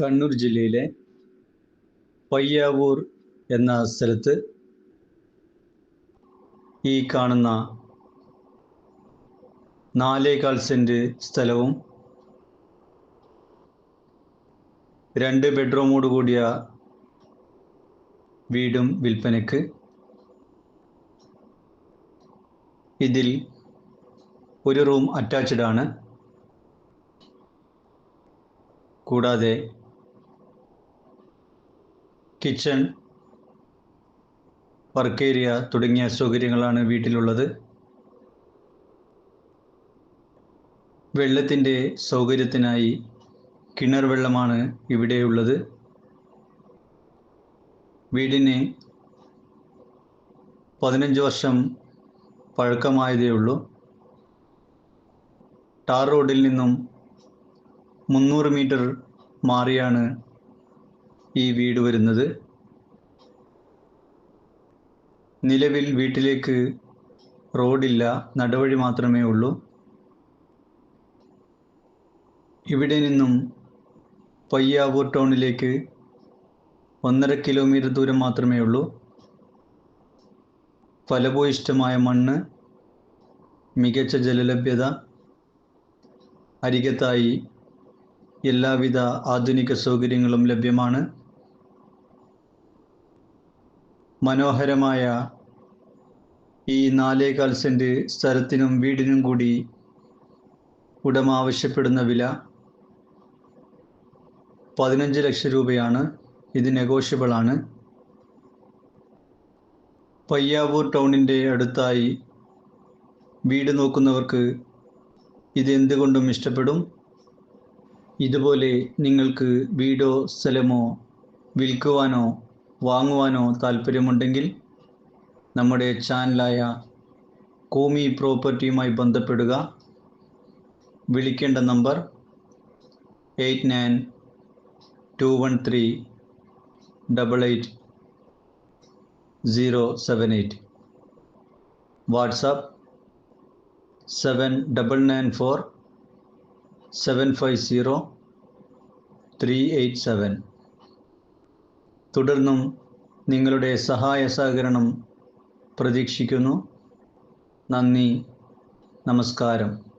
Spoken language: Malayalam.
കണ്ണൂർ ജില്ലയിലെ പയ്യാവൂർ എന്ന സ്ഥലത്ത് ഈ കാണുന്ന നാലേകാൽ സെന്റ് സ്ഥലവും രണ്ട് ബെഡ്റൂമോട് കൂടിയ വീടും വിൽപ്പനയ്ക്ക് ഇതിൽ ഒരു റൂം അറ്റാച്ച്ഡ് ആണ്. കൂടാതെ കിച്ചൺ വർക്ക് ഏരിയ തുടങ്ങിയ സൗകര്യങ്ങളാണ് വീട്ടിലുള്ളത്. വെള്ളത്തിന്റെ സൗകര്യത്തിനായി കിണർ വെള്ളമാണ് ഇവിടെയുള്ളത് വീടിന് പതിനഞ്ച് വർഷം പഴക്കമായതേ ഉള്ളൂ. ടാർ റോഡിൽ നിന്നും മുന്നൂറ് മീറ്റർ മാറിയാണ് ഈ വീട് വരുന്നത്. നിലവിൽ വീട്ടിലേക്ക് റോഡില്ല നടവഴി മാത്രമേ ഉള്ളൂ. ഇവിടെ നിന്നും പയ്യാവൂർ ടൗണിലേക്ക് ഒന്നര കിലോമീറ്റർ ദൂരം മാത്രമേ ഉള്ളൂ. ഫലഭൂയിഷ്ടമായ മണ്ണ് മികച്ച ജലലഭ്യത അരികത്തായി എല്ലാവിധ ആധുനിക സൗകര്യങ്ങളും ലഭ്യമാണ്. മനോഹരമായ ഈ നാലേകാൽ സെന്റ് സ്ഥലത്തിനും വീടിനും കൂടി ഉടമ ആവശ്യപ്പെടുന്ന വില പതിനഞ്ച് ലക്ഷം രൂപയാണ്. ഇത് നെഗോഷ്യബിൾ ആണ്. പയ്യാവൂർ ടൗണിന്റെ അടുത്തായി വീട് നോക്കുന്നവർക്ക് ഇത് എന്തുകൊണ്ടും ഇഷ്ടപ്പെടും? ഇതുപോലെ നിങ്ങൾക്ക് വീടോ സ്ഥലമോ വിൽക്കുവാനോ വാങ്ങുവാനോ താല്പര്യമുണ്ടെങ്കിൽ നമ്മുടെ ചാനലായ കോമി പ്രോപ്പർട്ടിയുമായി ബന്ധപ്പെടുക. വിളിക്കേണ്ട number eight nine two one three double eight zero seven eight. WhatsApp seven double nine four seven five zero three eight seven. തുടർന്നും നിങ്ങളുടെ സഹായ സഹകരണം പ്രതീക്ഷിക്കുന്നു. നന്ദി. നമസ്കാരം.